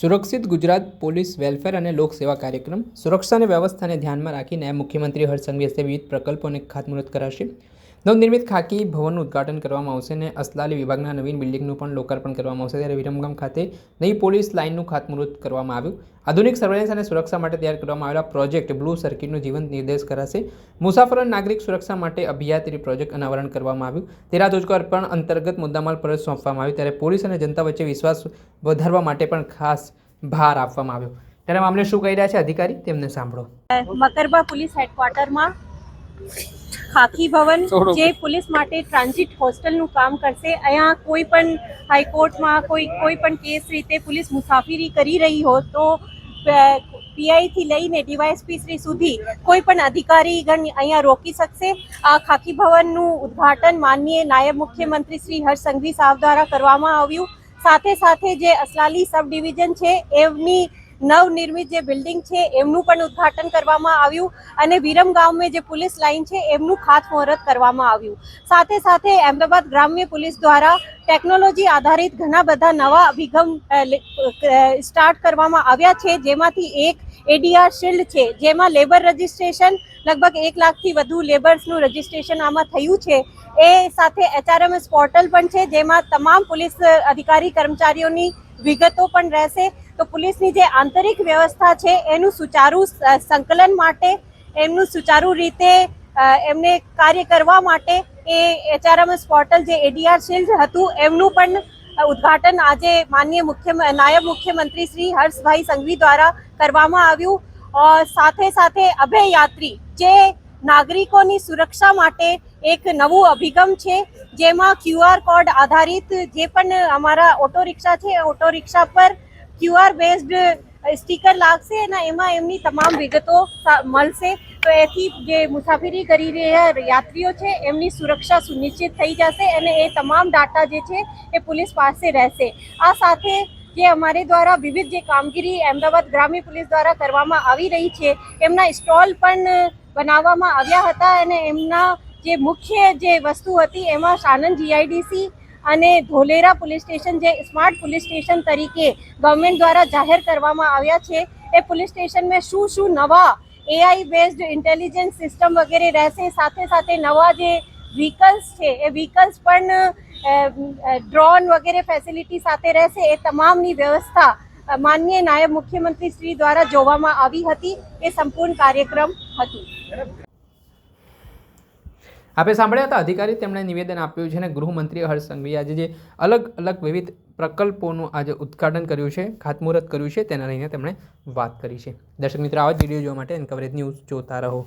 સુરક્ષિત Gujarat police welfare અને લોકસેવા કાર્યક્રમ સુરક્ષા અને વ્યવસ્થાને ધ્યાનમાં રાખીને મુખ્યમંત્રી હર્ષ સંઘવી હસ્તે વિવિધ પ્રકલ્પોને ખાતમુહૂર્ત કરાશે. નવનિર્મિત ખાકી ભવનનું ઉદ્ઘાટન કરવામાં આવશે અને અસલાલી વિભાગના નવીન બિલ્ડિંગનું પણ લોકાર્પણ કરવામાં આવશે ત્યારે વિરમગામ ખાતે નવી પોલીસ લાઇનનું ખાતમુહૂર્ત કરવામાં આવ્યું. આધુનિક સર્વેલન્સ અને સુરક્ષા માટે તૈયાર કરવામાં આવેલા પ્રોજેક્ટ બ્લુ સર્કિટનું જીવંત નિર્દેશ કરાશે. મુસાફરો નાગરિક સુરક્ષા માટે અભિયાત્રી પ્રોજેક્ટ અનાવરણ કરવામાં આવ્યું. તેરા રોજગાર અંતર્ગત મુદ્દામાલ પર સોંપવામાં આવ્યું. ત્યારે પોલીસ અને જનતા વચ્ચે વિશ્વાસ વધારવા માટે પણ ખાસ ભાર આપવામાં આવ્યો. ત્યારે મામલે શું કહી રહ્યા છે અધિકારી? તેમને સાંભળો. મકરબા પોલીસ હેડક્વાર્ટરમાં ખાકી ભવન જે પોલીસ માટે ટ્રાન્ઝિટ હોસ્ટેલનું કામ કરશે. અહીંયા કોઈ પણ હાઈકોર્ટમાં કોઈ કોઈ પણ કેસ રીતે પોલીસ મુસાફરી કરી રહી હો તો પીઆઈથી લઈને ડીવાયએસપી શ્રી સુધી કોઈ પણ અધિકારીગણ અહીંયા રોકી શકશે? આ ખાખી ભવનનું ઉદ્ઘાટન માનનીય નાયબ મુખ્યમંત્રી શ્રી હર્ષ સંઘવી સાહેબ દ્વારા કરવામાં આવ્યું. સાથે સાથે જે અસલાલી સબ ડિવિઝન છે એમની નવનિર્મિત જે બિલ્ડિંગ છે, એમનું પણ ઉદ્ઘાટન કરવામાં આવ્યું અને વિરમ ગામમાં જે પોલીસ લાઇન છે, એમનું ખાતમુહૂર્ત કરવામાં આવ્યું. સાથે સાથે અમદાવાદ ગ્રામ્ય પોલીસ દ્વારા ટેકનોલોજી આધારિત ઘણા બધા નવા અભિગમ સ્ટાર્ટ કરવામાં આવ્યા છે. જેમાંથી એક એડીઆર શિલ્ડ છે, જેમાં લેબર રજિસ્ટ્રેશન લગભગ એક લાખથી વધુ લેબર્સનું રજિસ્ટ્રેશન આમાં થયું છે. એ સાથે એચઆરએમએસ પોર્ટલ પણ છે, જેમાં તમામ પોલીસ અધિકારી કર્મચારીઓની વિગતો પણ રહેશે. તો પોલીસની જે આંતરિક વ્યવસ્થા છે, એનું સુચારુ સંકલન માટે, એમનું સુચારુ રીતે એમને કાર્ય કરવા માટે એ એચઆરએમએસ પોર્ટલ જે એડીઆર શિલ્ડ હતું, એમનું પણ ઉદ્ઘાટન આજે માનનીય મુખ્ય, નાયબ મુખ્યમંત્રી શ્રી હર્ષભાઈ સંઘવી દ્વારા કરવામાં આવ્યું. સાથે સાથે અભયયાત્રી જે નાગરિકોની સુરક્ષા માટે એક નવું અભિગમ છે, જેમાં ક્યુઆર કોડ આધારિત જે પણ અમારા ઓટો રિક્ષા છે ઓટો રિક્ષા પર ક્યુઆર બેઝડ સ્ટીકર લાગશે અને એમાં એમની તમામ વિગતો મળશે. તો એથી જે મુસાફરી કરી રહ્યા યાત્રીઓ છે, એમની સુરક્ષા સુનિશ્ચિત થઈ જશે અને એ તમામ ડાટા જે છે, એ પોલીસ પાસે રહેશે. આ સાથે જે અમારે દ્વારા વિવિધ જે કામગીરી અમદાવાદ ગ્રામ્ય પોલીસ દ્વારા કરવામાં આવી રહી છે, એમના સ્ટોલ પણ બનાવવામાં આવ્યા હતા અને એમના જે મુખ્ય જે વસ્તુ હતી, એમાં સાણંદ જીઆઈડીસી અને ધોલેરા પોલીસ સ્ટેશન જે સ્માર્ટ પોલીસ સ્ટેશન તરીકે ગવર્મેન્ટ દ્વારા જાહેર કરવામાં આવ્યા છે, એ પોલીસ સ્ટેશનમાં શું શું નવા એઆઈ બેઝડ ઇન્ટેલિજન્સ સિસ્ટમ વગેરે રહેશે, સાથે સાથે નવા જે વ્હીકલ્સ છે, એ વ્હીકલ્સ પણ ડ્રોન વગેરે ફેસિલિટી સાથે રહેશે, એ તમામની વ્યવસ્થા માનનીય નાયબ મુખ્યમંત્રી શ્રી દ્વારા જોવામાં આવી હતી, એ સંપૂર્ણ કાર્યક્રમ હતું. આપણે સાંભળ્યા હતા અધિકારી તેમણે નિવેદન આપ્યું છે અને ગૃહમંત્રી હર્ષ સંઘવીએ આજે જે અલગ અલગ વિવિધ પ્રકલ્પોનું આજે ઉદ્ઘાટન કર્યું છે, ખાતમુહૂર્ત કર્યું છે, તેના લઈને તેમણે વાત કરી છે. દર્શક મિત્રો, આવા જ વીડિયો જોવા માટે એન કવરેજ ન્યૂઝ જોતા રહો.